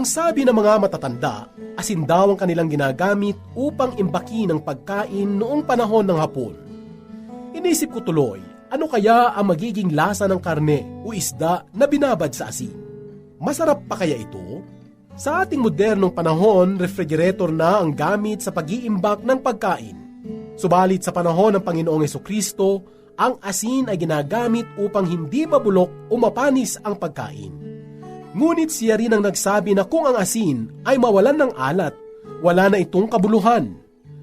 Ang sabi ng mga matatanda, asin daw ang kanilang ginagamit upang imbaki ng pagkain noong panahon ng hapon. Inisip ko tuloy, ano kaya ang magiging lasa ng karne o isda na binabad sa asin? Masarap pa kaya ito? Sa ating modernong panahon, refrigerator na ang gamit sa pag-iimbak ng pagkain. Subalit sa panahon ng Panginoong Kristo, ang asin ay ginagamit upang hindi mabulok o mapanis ang pagkain. Ngunit siya rin ang nagsabi na kung ang asin ay mawalan ng alat, wala na itong kabuluhan.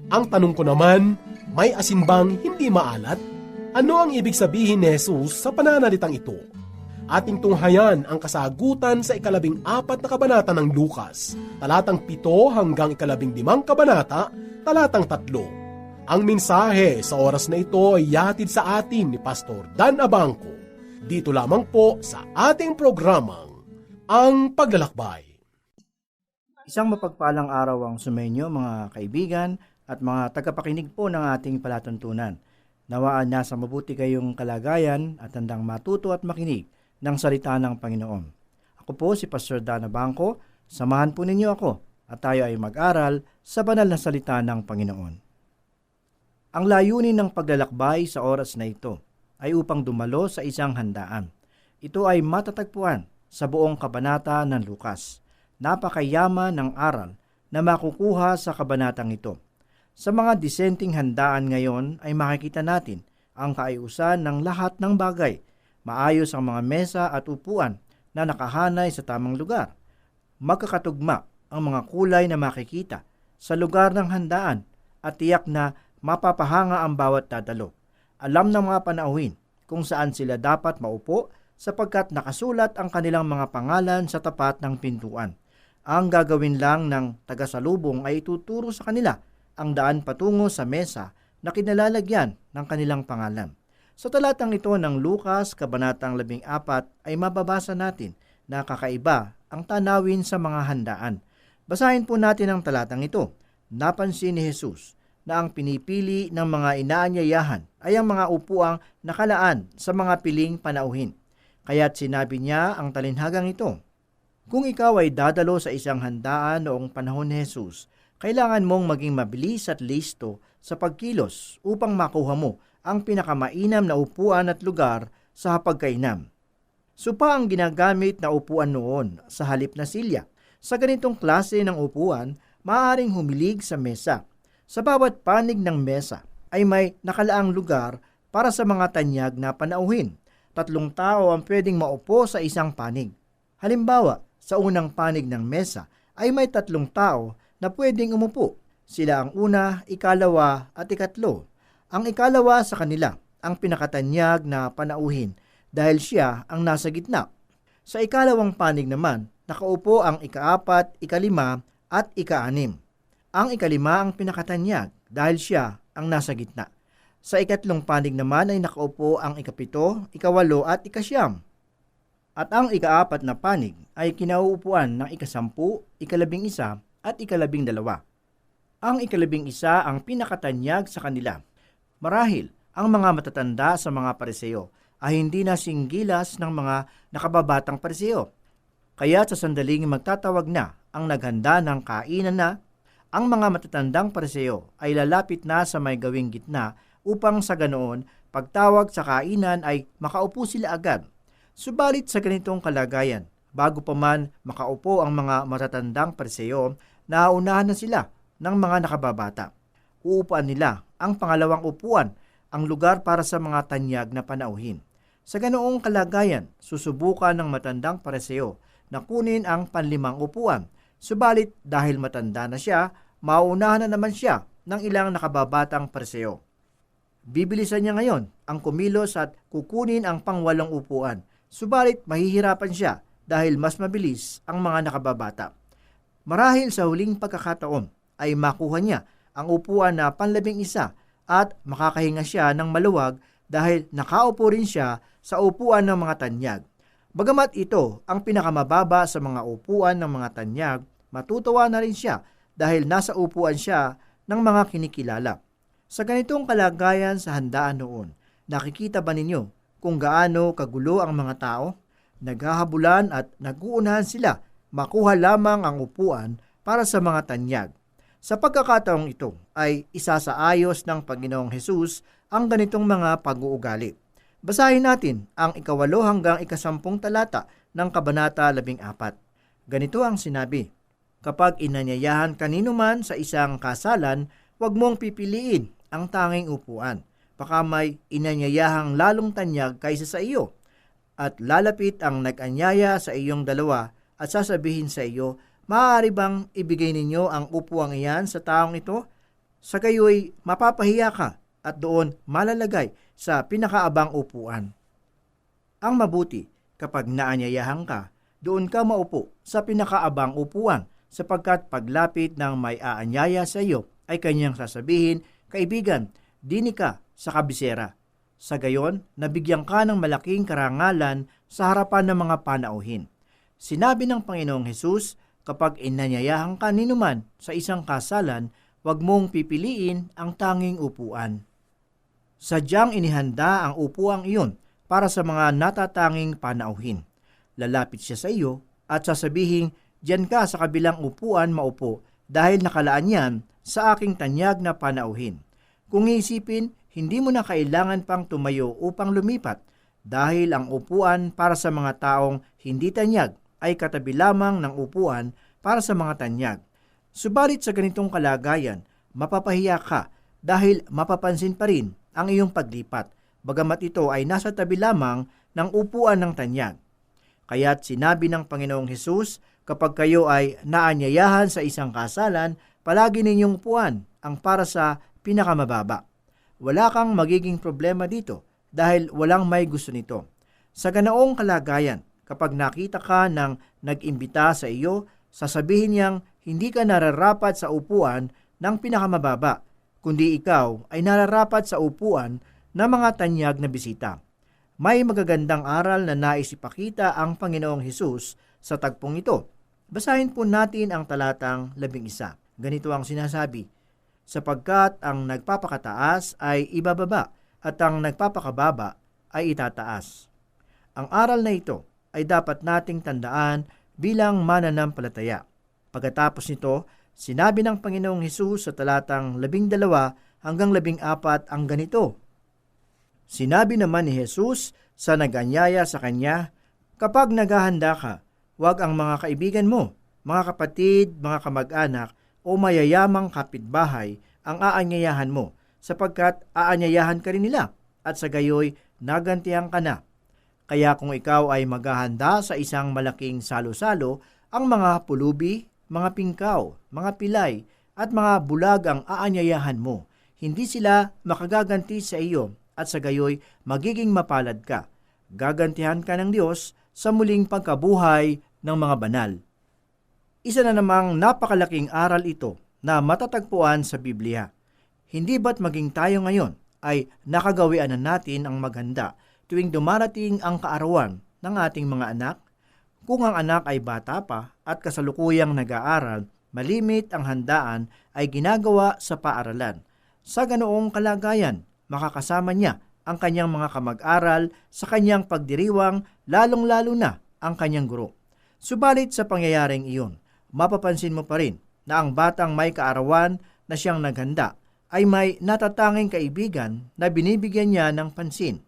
Ang tanong ko naman, may asin bang hindi maalat? Ano ang ibig sabihin ni Jesus sa pananalitang ito? Ating tunghayan ang kasagutan sa ikalabing apat na kabanata ng Lukas, talatang pito hanggang ikalabing limang kabanata, talatang tatlo. Ang mensahe sa oras na ito ay yatid sa atin ni Pastor Dan Abangco. Dito lamang po sa ating programang ang paglalakbay. Isang mapagpalang araw ang sumainyo mga kaibigan at mga tagapakinig po ng ating palatuntunan. Nawaan na sa mabuti kayong kalagayan at handang matuto at makinig ng salita ng Panginoon. Ako po si Pastor Dana Bangko, samahan po ninyo ako at tayo ay mag-aral sa banal na salita ng Panginoon. Ang layunin ng paglalakbay sa oras na ito ay upang dumalo sa isang handaan. Ito ay matatagpuan sa buong kabanata ng Lukas. Napakayaman ng aral na makukuha sa kabanatang ito. Sa mga dissenting handaan ngayon ay makikita natin ang kaayusan ng lahat ng bagay. Maayos ang mga mesa at upuan na nakahanay sa tamang lugar. Magkakatugma ang mga kulay na makikita sa lugar ng handaan at tiyak na mapapahanga ang bawat dadalo. Alam ng mga panauhin kung saan sila dapat maupo sapagkat nakasulat ang kanilang mga pangalan sa tapat ng pintuan. Ang gagawin lang ng tagasalubong ay ituturo sa kanila ang daan patungo sa mesa na kinalalagyan ng kanilang pangalan. Sa talatang ito ng Lukas, Kabanatang 14, ay mababasa natin na kakaiba ang tanawin sa mga handaan. Basahin po natin ang talatang ito. Napansin ni Jesus na ang pinipili ng mga inaanyayahan ay ang mga upuang nakalaan sa mga piling panauhin. Kaya't sinabi niya ang talinhagang ito, kung ikaw ay dadalo sa isang handaan noong panahon ni Jesus, kailangan mong maging mabilis at listo sa pagkilos upang makuha mo ang pinakamainam na upuan at lugar sa hapagkainam. Supa ang ginagamit na upuan noon sa halip na silya. Sa ganitong klase ng upuan, maaaring humilig sa mesa. Sa bawat panig ng mesa ay may nakalaang lugar para sa mga tanyag na panauhin. Tatlong tao ang pwedeng maupo sa isang panig. Halimbawa, sa unang panig ng mesa ay may tatlong tao na pwedeng umupo. Sila ang una, ikalawa at ikatlo. Ang ikalawa sa kanila ang pinakatanyag na panauhin dahil siya ang nasa gitna. Sa ikalawang panig naman, nakaupo ang ikaapat, ikalima at ikaanim. Ang ikalima ang pinakatanyag dahil siya ang nasa gitna. Sa ikatlong panig naman ay nakaupo ang ikapito, ikawalo at ikasyam. At ang ikaapat na panig ay kinauupuan ng ikasampu, ikalabing isa at ikalabing dalawa. Ang ikalabing isa ang pinakatanyag sa kanila. Marahil, ang mga matatanda sa mga pariseo ay hindi na singgilas ng mga nakababatang pariseo. Kaya sa sandaling magtatawag na ang naghanda ng kainan na, ang mga matatandang pariseo ay lalapit na sa may gawing gitna upang sa ganoon pagtawag sa kainan ay makaupo sila agad Subalit sa ganitong kalagayan, bago pa man makaupo ang mga matatandang pariseo, naunahan na sila ng mga nakababata. Uupuan nila ang pangalawang upuan, ang lugar para sa mga tanyag na panauhin. Sa ganoong kalagayan, susubukan ng matandang pariseo na kunin ang panlimang upuan. Subalit dahil matanda na siya, maunahan na naman siya ng ilang nakababatang pariseo. Bibilisan niya ngayon ang kumilos at kukunin ang pangwalong upuan Subalit mahihirapan siya dahil mas mabilis ang mga nakababata. Marahil sa huling pagkakataon ay makuha niya ang upuan na panlabing isa at makakahinga siya ng maluwag dahil nakaupo rin siya sa upuan ng mga tanyag. Bagamat ito ang pinakamababa sa mga upuan ng mga tanyag, matutuwa na rin siya dahil nasa upuan siya ng mga kinikilala. Sa ganitong kalagayan sa handaan noon, nakikita ba ninyo kung gaano kagulo ang mga tao? Naghahabulan at naguunahan sila makuha lamang ang upuan para sa mga tanyag. Sa pagkakataong ito ay isa sa ayos ng Panginoong Hesus ang ganitong mga pag-uugali. Basahin natin ang ikawalo hanggang ikasampung talata ng Kabanata 14. Ganito ang sinabi, Kapag inanyayahan kanino man sa isang kasalan, huwag mong pipiliin ang tanging upuan. Baka may inanyayahang lalong tanyag kaysa sa iyo. At lalapit ang nag-anyaya sa iyong dalawa at sasabihin sa iyo, maaari bang ibigay ninyo ang upuang iyan sa taong ito? Sa gayoy, mapapahiya ka at doon malalagay sa pinakaabang upuan. Ang mabuti, kapag naanyayahan ka, doon ka maupo sa pinakaabang upuan sapagkat paglapit ng may aanyaya sa iyo ay kanyang sasabihin, Kaibigan, dini ka sa kabisera. Sa gayon, nabigyan ka ng malaking karangalan sa harapan ng mga panauhin. Sinabi ng Panginoong Hesus, kapag inanyayahan ka ninuman sa isang kasalan, huwag mong pipiliin ang tanging upuan. Sadyang inihanda ang upuang iyon para sa mga natatanging panauhin. Lalapit siya sa iyo at sasabihin, Diyan ka sa kabilang upuan maupo dahil nakalaan yan sa aking tanyag na panauhin. Kung isipin, hindi mo na kailangan pang tumayo upang lumipat dahil ang upuan para sa mga taong hindi tanyag ay katabi lamang ng upuan para sa mga tanyag. Subalit sa ganitong kalagayan, mapapahiya ka dahil mapapansin pa rin ang iyong paglipat, bagamat ito ay nasa tabi lamang ng upuan ng tanyag. Kaya't sinabi ng Panginoong Hesus, kapag kayo ay naanyayahan sa isang kasalan, palagi ninyong upuan ang para sa pinakamababa. Wala kang magiging problema dito dahil walang may gusto nito. Sa ganoong kalagayan, kapag nakita ka ng nag-imbita sa iyo, sasabihin niyang hindi ka nararapat sa upuan ng pinakamababa, kundi ikaw ay nararapat sa upuan ng mga tanyag na bisita. May magagandang aral na nais ipakita ang Panginoong Hesus sa tagpong ito. Basahin po natin ang talatang labing isa. Ganito ang sinasabi, sapagkat ang nagpapakataas ay ibababa at ang nagpapakababa ay itataas. Ang aral na ito ay dapat nating tandaan bilang mananampalataya. Pagkatapos nito, sinabi ng Panginoong Hesus sa talatang labing dalawa hanggang labing apat ang ganito. Sinabi naman ni Jesus sa naganyaya sa kanya, Kapag naghahanda ka, huwag ang mga kaibigan mo, mga kapatid, mga kamag-anak, o mayayamang kapitbahay ang aanyayahan mo, sapagkat aanyayahan ka rin nila, at sa gayoy nagantihan ka na. Kaya kung ikaw ay maghahanda sa isang malaking salo-salo, ang mga pulubi, mga pingkaw, mga pilay, at mga bulag ang aanyayahan mo. Hindi sila makagaganti sa iyo at sa gayoy magiging mapalad ka. Gagantihan ka ng Diyos sa muling pagkabuhay ng mga banal. Isa na namang napakalaking aral ito na matatagpuan sa Biblia. Hindi ba't maging tayo ngayon ay nakagawian na natin ang maghanda tuwing dumarating ang kaarawan ng ating mga anak? Kung ang anak ay bata pa at kasalukuyang nag-aaral, malimit ang handaan ay ginagawa sa paaralan. Sa ganoong kalagayan, makakasama niya ang kanyang mga kamag-aral sa kanyang pagdiriwang, lalong-lalo na ang kanyang guro. Subalit sa pangyayaring iyon, mapapansin mo pa rin na ang batang may kaarawan na siyang naghanda ay may natatanging kaibigan na binibigyan niya ng pansin.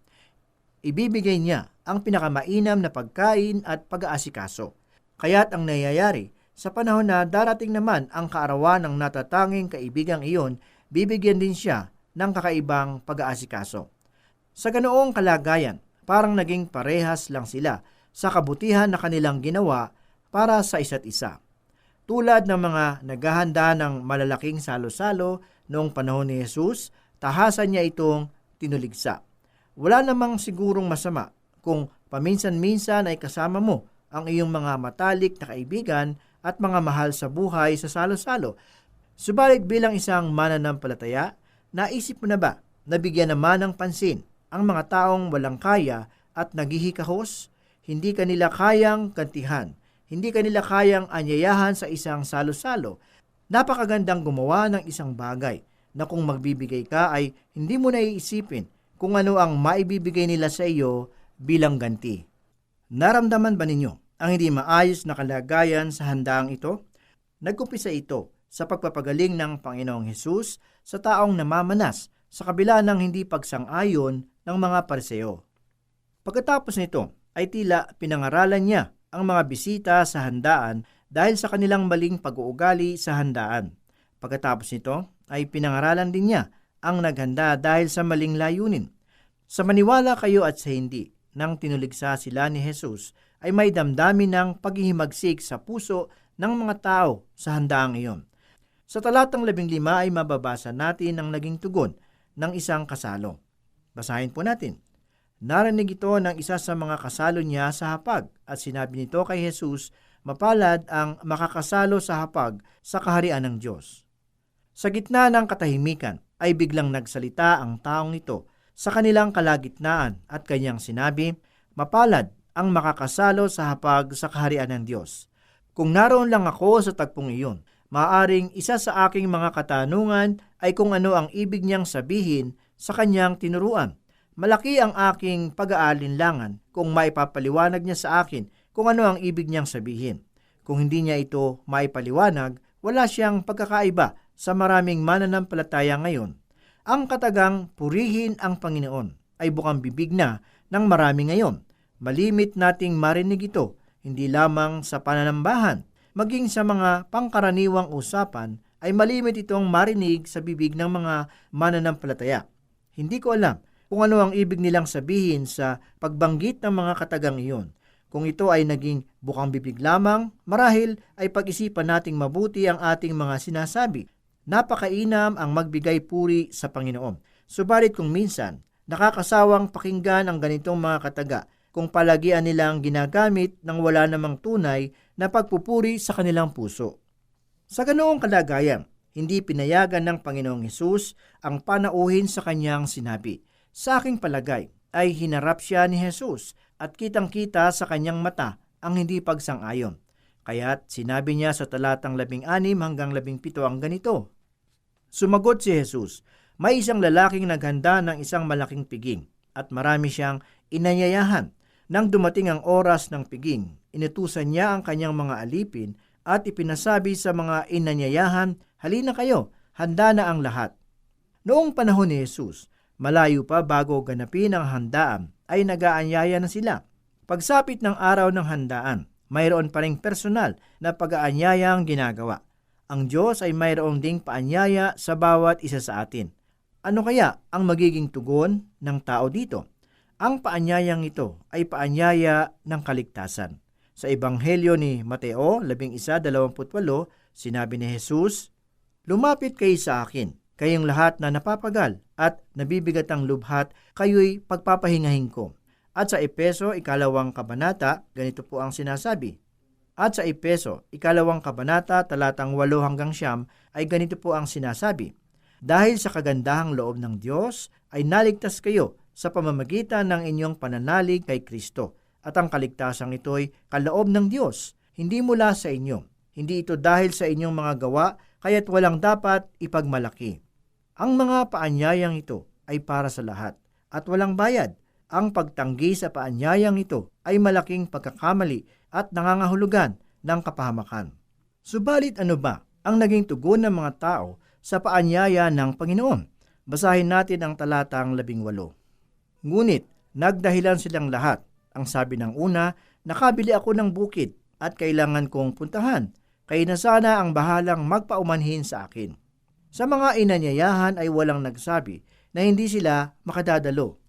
Ibibigay niya ang pinakamainam na pagkain at pag-aasikaso. Kaya't ang nangyayari, sa panahon na darating naman ang kaarawan ng natatanging kaibigang iyon, bibigyan din siya ng kakaibang pag-aasikaso. Sa ganoong kalagayan, parang naging parehas lang sila sa kabutihan na kanilang ginawa para sa isa't isa. Tulad ng mga naghahanda ng malalaking salo-salo noong panahon ni Jesus, tahasan niya itong tinuligsa. Wala namang sigurong masama kung paminsan-minsan ay kasama mo ang iyong mga matalik na kaibigan at mga mahal sa buhay sa salo-salo. Subalit bilang isang mananampalataya, naisip mo na ba na bigyan naman ng pansin ang mga taong walang kaya at naghihikahos? Hindi kanila kayang kantihan. Hindi kanila kayang anyayahan sa isang salo-salo. Napakagandang gumawa ng isang bagay na kung magbibigay ka ay hindi mo naiisipin kung ano ang maibibigay nila sa iyo bilang ganti. Naramdaman ba ninyo ang hindi maayos na kalagayan sa handaang ito? Nagkumpisa ito sa pagpapagaling ng Panginoong Hesus sa taong namamanas sa kabila ng hindi pagsang-ayon ng mga pariseo. Pagkatapos nito ay tila pinangaralan niya ang mga bisita sa handaan dahil sa kanilang maling pag-uugali sa handaan. Pagkatapos nito ay pinangaralan din niya ang naghanda dahil sa maling layunin. Sa maniwala kayo at sa hindi, nang tinuligsa sila ni Jesus, ay may damdamin ng paghihimagsik sa puso ng mga tao sa handaang iyon. Sa talatang labing lima ay mababasa natin ang naging tugon ng isang kasalo. Basahin po natin. Narinig ito ng isa sa mga kasalo niya sa hapag at sinabi nito kay Jesus, mapalad ang makakasalo sa hapag sa kaharian ng Diyos. Sa gitna ng katahimikan ay biglang nagsalita ang taong ito sa kanilang kalagitnaan at kanyang sinabi, mapalad ang makakasalo sa hapag sa kaharian ng Diyos. Kung naroon lang ako sa tagpong iyon, maaring isa sa aking mga katanungan ay kung ano ang ibig niyang sabihin sa kanyang tinuruan. Malaki ang aking pag-aalinlangan kung maipapaliwanag niya sa akin kung ano ang ibig niyang sabihin. Kung hindi niya ito maipaliwanag, wala siyang pagkakaiba sa maraming mananampalataya ngayon. Ang katagang purihin ang Panginoon ay bukang bibig na ng marami ngayon. Malimit nating marinig ito, hindi lamang sa pananambahan, maging sa mga pangkaraniwang usapan ay malimit itong marinig sa bibig ng mga mananampalataya. Hindi ko alam kung ano ang ibig nilang sabihin sa pagbanggit ng mga katagang iyon. Kung ito ay naging bukang bibig lamang, marahil ay pag-isipan nating mabuti ang ating mga sinasabi Napakainam ang magbigay puri sa Panginoon. Subalit kung minsan, nakakasawang pakinggan ang ganitong mga kataga kung palagian nilang ginagamit ng wala namang tunay na pagpupuri sa kanilang puso. Sa ganoong kalagayan, hindi pinayagan ng Panginoong Hesus ang panauhin sa kanyang sinabi. Sa aking palagay ay hinarap siya ni Jesus at kitang-kita sa kanyang mata ang hindi pagsang-ayon. Kaya't sinabi niya sa talatang labing anim hanggang labing pito ang ganito. Sumagot si Jesus, may isang lalaking naghanda ng isang malaking piging at marami siyang inanyayahan. Nang dumating ang oras ng piging, inutusan niya ang kanyang mga alipin at ipinasabi sa mga inanyayahan, halina kayo, handa na ang lahat. Noong panahon ni Jesus, malayo pa bago ganapin ang handaan, ay nagaanyaya na sila. Pagsapit ng araw ng handaan, mayroon pa ring personal na pag-aanyaya ang ginagawa. Ang Diyos ay mayroong ding paanyaya sa bawat isa sa atin. Ano kaya ang magiging tugon ng tao dito? Ang paanyayang ito ay paanyaya ng kaligtasan. Sa Ebanghelyo ni Mateo 11.28, sinabi ni Jesus, Lumapit kayo sa akin, kayong lahat na napapagal at nabibigat ang lubhat, kayo'y pagpapahingahin ko. At sa Epeso, ikalawang kabanata, ganito po ang sinasabi. At sa Epeso, ikalawang kabanata, talatang 8 hanggang siyam, ay ganito po ang sinasabi. Dahil sa kagandahang loob ng Diyos, ay naligtas kayo sa pamamagitan ng inyong pananalig kay Kristo. At ang kaligtasang ito'y kaloob ng Diyos, hindi mula sa inyo. Hindi ito dahil sa inyong mga gawa, kaya't walang dapat ipagmalaki. Ang mga paanyayang ito ay para sa lahat at walang bayad. Ang pagtanggi sa paanyayang ito ay malaking pagkakamali at nangangahulugan ng kapahamakan. Subalit ano ba ang naging tugon ng mga tao sa paanyaya ng Panginoon? Basahin natin ang talatang labing walo. Ngunit nagdahilan silang lahat. Ang sabi ng una, nakabili ako ng bukid at kailangan kong puntahan. Kaya na sana ang bahalang magpaumanhin sa akin. Sa mga inanyayahan ay walang nagsabi na hindi sila makadadalo.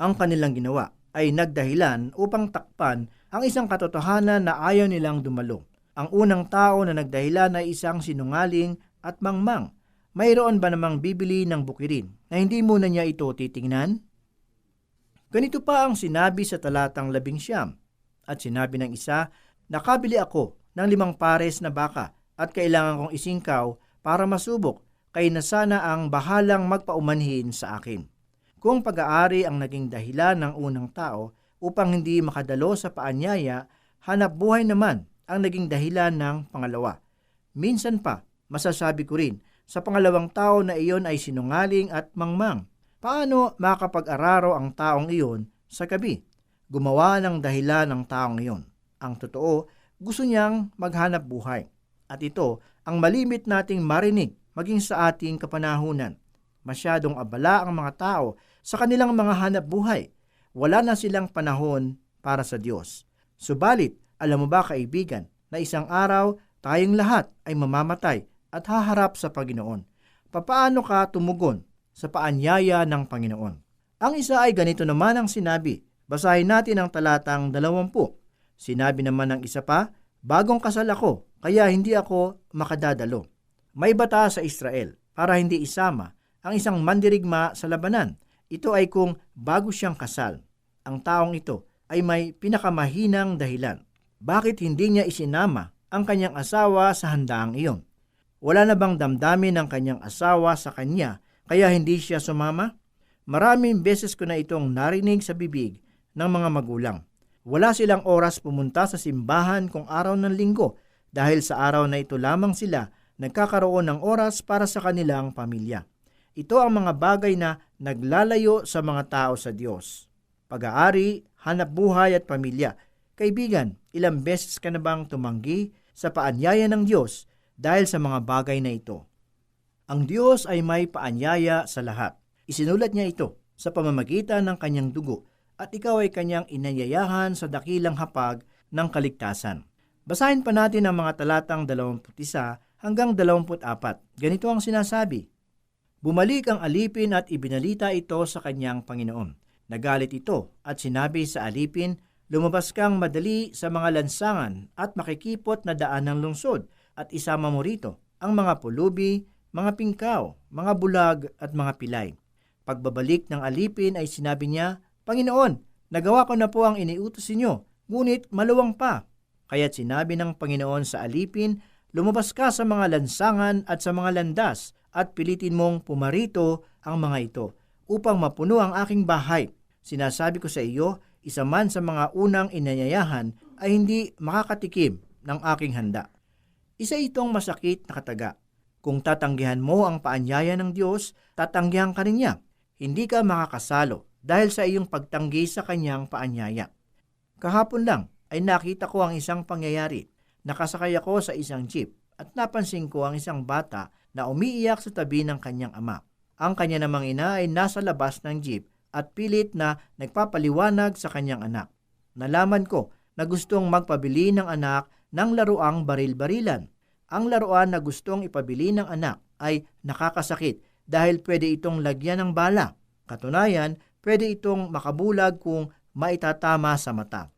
Ang kanilang ginawa ay nagdahilan upang takpan ang isang katotohanan na ayaw nilang dumalo. Ang unang tao na nagdahilan ay isang sinungaling at mangmang. Mayroon ba namang bibili ng bukirin na hindi muna niya ito titingnan? Ganito pa ang sinabi sa talatang labing siyam. At sinabi ng isa, nakabili ako ng limang pares na baka at kailangan kong isingkaw para masubok. kay na sana ang bahalang magpaumanhin sa akin. Kung pag-aari ang naging dahilan ng unang tao upang hindi makadalo sa paanyaya, hanap buhay naman ang naging dahilan ng pangalawa. Minsan pa, masasabi ko rin, sa pangalawang tao na iyon ay sinungaling at mangmang. Paano makapag-araro ang taong iyon sa gabi? Gumawa ng dahilan ng taong iyon. Ang totoo, gusto niyang maghanap buhay. At ito ang malimit nating marinig maging sa ating kapanahunan. Masyadong abala ang mga tao sa kanilang mga hanap buhay. Wala na silang panahon para sa Diyos. Subalit, alam mo ba kaibigan, na isang araw tayong lahat ay mamamatay at haharap sa Panginoon. Papaano ka tumugon sa paanyaya ng Panginoon? Ang isa ay ganito naman ang sinabi. Basahin natin ang talatang 20. Sinabi naman ng isa pa, bagong kasal ako, kaya hindi ako makadadalo. May bata sa Israel para hindi isama ang isang mandirigma sa labanan. Ito ay kung bago siyang kasal. Ang taong ito ay may pinakamahinang dahilan. Bakit hindi niya isinama ang kanyang asawa sa handaang iyon? Wala na bang damdamin ng kanyang asawa sa kanya kaya hindi siya sumama? Maraming beses ko na itong narinig sa bibig ng mga magulang. Wala silang oras pumunta sa simbahan kung araw ng linggo dahil sa araw na ito lamang sila nagkakaroon ng oras para sa kanilang pamilya. Ito ang mga bagay na naglalayo sa mga tao sa Diyos. Pag-aari, hanap buhay at pamilya. Kaibigan, ilang beses ka na bang tumanggi sa paanyaya ng Diyos dahil sa mga bagay na ito? Ang Diyos ay may paanyaya sa lahat. Isinulat niya ito sa pamamagitan ng kanyang dugo at ikaw ay kanyang inayayahan sa dakilang hapag ng kaligtasan. Basahin pa natin ang mga talatang 21 hanggang 24. Ganito ang sinasabi. Bumalik ang alipin at ibinalita ito sa kanyang Panginoon. Nagalit ito at sinabi sa alipin, Lumabas kang madali sa mga lansangan at makikipot na daan ng lungsod at isama mo rito ang mga pulubi, mga pingkaw, mga bulag at mga pilay. Pagbabalik ng alipin ay sinabi niya, Panginoon, nagawa ko na po ang iniutos ninyo, ngunit maluwang pa. Kaya't sinabi ng Panginoon sa alipin, lumabas ka sa mga lansangan at sa mga landas at pilitin mong pumarito ang mga ito upang mapuno ang aking bahay. Sinasabi ko sa iyo, isa man sa mga unang inanyayahan ay hindi makakatikim ng aking handa. Isa itong masakit na kataga. Kung tatanggihan mo ang paanyaya ng Diyos, tatanggihan ka rin niya. Hindi ka makakasalo dahil sa iyong pagtanggi sa kanyang paanyaya. Kahapon lang ay nakita ko ang isang pangyayari. Nakasakay ako sa isang jeep at napansin ko ang isang bata na umiiyak sa tabi ng kanyang ama. Ang kanya namang ina ay nasa labas ng jeep at pilit na nagpapaliwanag sa kanyang anak. Nalaman ko na gustong magpabili ng anak ng laruang baril-barilan. Ang laruan na gustong ipabili ng anak ay nakakasakit dahil pwede itong lagyan ng bala. Katunayan, pwede itong makabulag kung maitatama sa mata.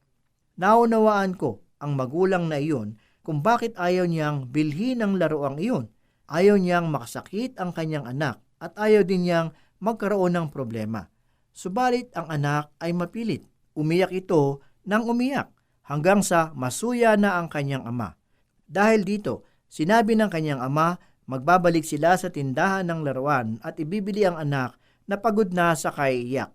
Naunawaan ko ang magulang na iyon kung bakit ayaw niyang bilhin ang laruang iyon. Ayaw niyang makasakit ang kanyang anak at ayaw din niyang magkaroon ng problema. Subalit ang anak ay mapilit. Umiyak ito nang umiyak hanggang sa masuya na ang kanyang ama. Dahil dito, sinabi ng kanyang ama, magbabalik sila sa tindahan ng laruan at ibibili ang anak na pagod na sa kaiiyak.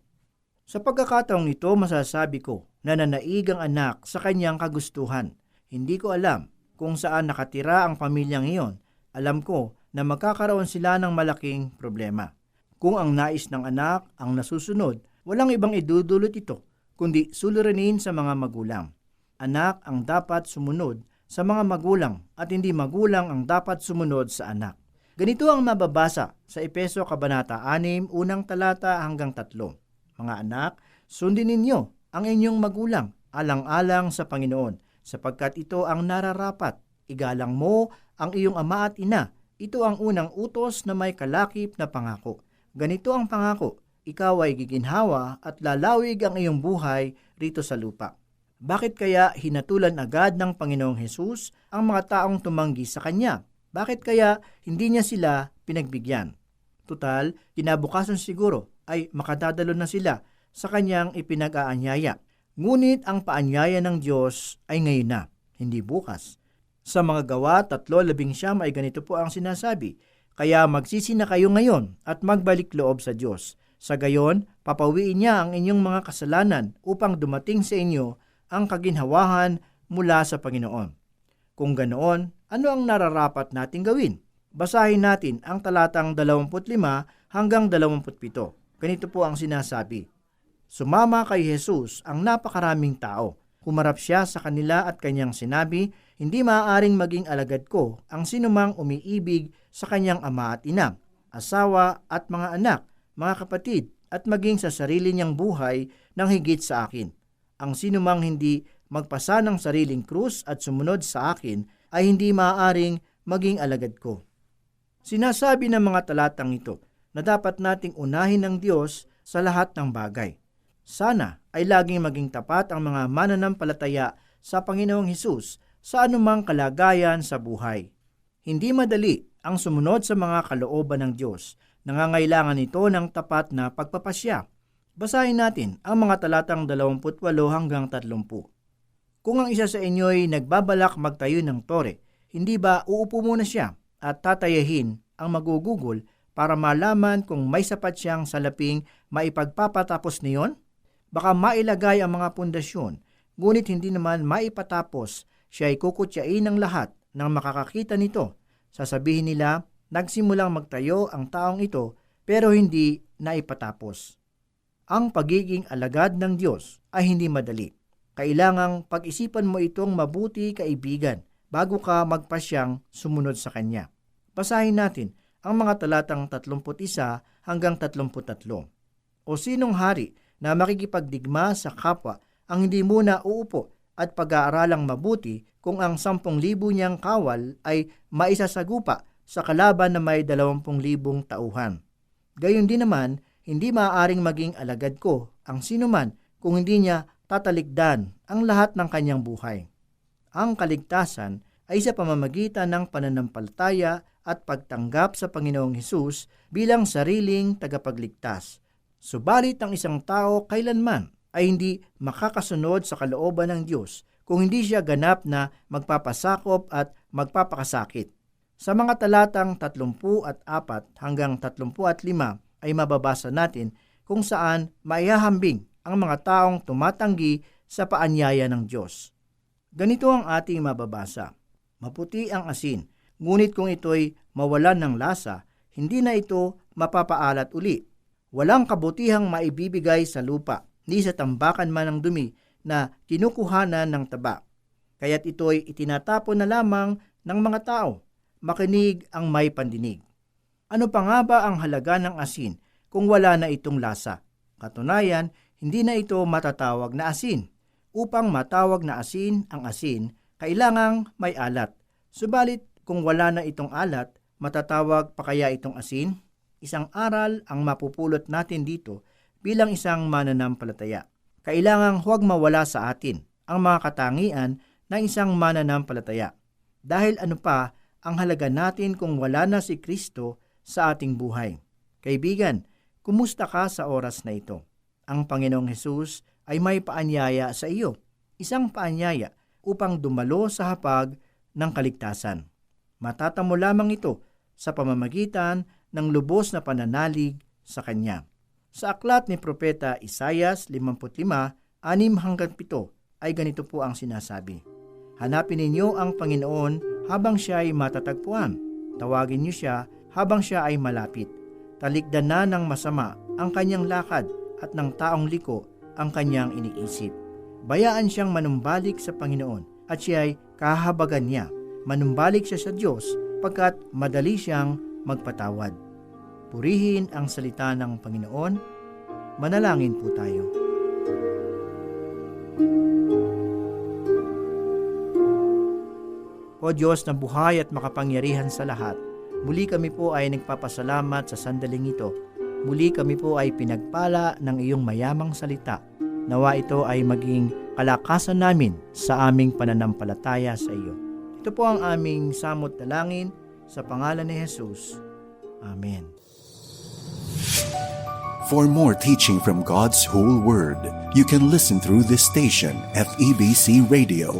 Sa pagkakataong ito, masasabi ko na nanaig ang anak sa kanyang kagustuhan. Hindi ko alam kung saan nakatira ang pamilyang iyon. Alam ko na magkakaroon sila ng malaking problema. Kung ang nais ng anak ang nasusunod, walang ibang idudulot ito, kundi suliranin sa mga magulang. Anak ang dapat sumunod sa mga magulang at hindi magulang ang dapat sumunod sa anak. Ganito ang mababasa sa Epeso Kabanata 6, unang talata hanggang 3. Mga anak, sundin ninyo ang inyong magulang alang-alang sa Panginoon sapagkat ito ang nararapat. Igalang mo ang iyong ama at ina. Ito ang unang utos na may kalakip na pangako. Ganito ang pangako, ikaw ay giginhawa at lalawig ang iyong buhay rito sa lupa. Bakit kaya hinatulan agad ng Panginoong Hesus ang mga taong tumanggi sa Kanya? Bakit kaya hindi niya sila pinagbigyan? Tutal, kinabukasan siguro ay makadadalo na sila sa Kanyang ipinag-aanyaya. Ngunit ang paanyaya ng Diyos ay ngayon na, hindi bukas. Sa mga gawa, tatlo labing siyam ay ganito po ang sinasabi, Kaya magsisi na kayo ngayon at magbalik loob sa Diyos. Sa gayon, papawiin niya ang inyong mga kasalanan upang dumating sa inyo ang kaginhawahan mula sa Panginoon. Kung ganoon, ano ang nararapat nating gawin? Basahin natin ang talatang 25 hanggang 27. Ganito po ang sinasabi. Sumama kay Jesus ang napakaraming tao. Humarap siya sa kanila at kanyang sinabi, Hindi maaaring maging alagad ko ang sinumang umiibig sa kanyang ama at ina, asawa at mga anak, mga kapatid, at maging sa sarili niyang buhay ng higit sa akin. Ang sinumang hindi magpasa ng sariling krus at sumunod sa akin ay hindi maaaring maging alagad ko. Sinasabi ng mga talatang ito na dapat nating unahin ng Diyos sa lahat ng bagay. Sana ay laging maging tapat ang mga mananampalataya sa Panginoong Hesus sa anumang kalagayan sa buhay. Hindi madali ang sumunod sa mga kalooban ng Diyos. Nangangailangan ito ng tapat na pagpapasya. Basahin natin ang mga talatang 28 hanggang 30. Kung ang isa sa inyo ay nagbabalak magtayo ng tore, hindi ba uupo muna siya at tatayahin ang magugugol para malaman kung may sapat siyang salaping maipagpapatapos niyon? Baka mailagay ang mga pundasyon, ngunit hindi naman maipatapos, siya ay kukutyain ng lahat ng makakakita nito. Sasabihin nila, nagsimulang magtayo ang taong ito pero hindi naipatapos. Ang pagiging alagad ng Diyos ay hindi madali. Kailangang pag-isipan mo itong mabuti kaibigan bago ka magpasyang sumunod sa Kanya. Basahin natin ang mga talatang 31 hanggang 33. O sinong hari na makikipagdigma sa kapwa ang hindi muna uupo at pag-aaralang mabuti kung ang 10,000 niyang kawal ay maisasagupa sa kalaban na may 20,000 tauhan. Gayon din naman, hindi maaaring maging alagad ko ang sinuman kung hindi niya tatalikdan ang lahat ng kanyang buhay. Ang kaligtasan ay sa pamamagitan ng pananampalataya at pagtanggap sa Panginoong Hesus bilang sariling tagapagligtas. Subalit ang isang tao kailanman ay hindi makakasunod sa kalooban ng Diyos kung hindi siya ganap na magpapasakop at magpapakasakit. Sa mga talatang 30 at 4 hanggang 35 ay mababasa natin kung saan maihahambing ang mga taong tumatanggi sa paanyaya ng Diyos. Ganito ang ating mababasa. Maputi ang asin, ngunit kung ito'y mawalan ng lasa, hindi na ito mapapaalat uli. Walang kabutihang maibibigay sa lupa, ni sa tambakan man ng dumi na kinukuhanan ng taba. Kaya't ito'y itinatapon na lamang ng mga tao. Makinig ang may pandinig. Ano pa nga ba ang halaga ng asin kung wala na itong lasa? Katunayan, hindi na ito matatawag na asin. Upang matawag na asin ang asin, kailangang may alat. Subalit kung wala na itong alat, matatawag pa kaya itong asin? Isang aral ang mapupulot natin dito bilang isang mananampalataya. Kailangang huwag mawala sa atin ang mga katangian ng isang mananampalataya. Dahil ano pa ang halaga natin kung wala na si Kristo sa ating buhay. Kaibigan, kumusta ka sa oras na ito? Ang Panginoong Hesus ay may paanyaya sa iyo, isang paanyaya upang dumalo sa hapag ng kaligtasan. Matatamo lamang ito sa pamamagitan ng lubos na pananalig sa Kanya. Sa aklat ni Propeta Isayas 55, 6 hanggang 7 ay ganito po ang sinasabi. Hanapin ninyo ang Panginoon habang siya ay matatagpuan. Tawagin niyo siya habang siya ay malapit. Talikdan na ng masama ang kanyang lakad at ng taong liko ang kanyang iniisip. Bayaan siyang manumbalik sa Panginoon at siya ay kahabagan niya. Manumbalik siya sa Diyos pagkat madali siyang magpatawad. Purihin ang salita ng Panginoon. Manalangin po tayo. O Diyos na buhay at makapangyarihan sa lahat, muli kami po ay nagpapasalamat sa sandaling ito. Muli kami po ay pinagpala ng iyong mayamang salita. Nawa ito ay maging kalakasan namin sa aming pananampalataya sa iyo. Ito po ang aming samot dalangin sa pangalan ni Jesus. Amen. For more teaching from God's whole Word, you can listen through this station, FEBC Radio,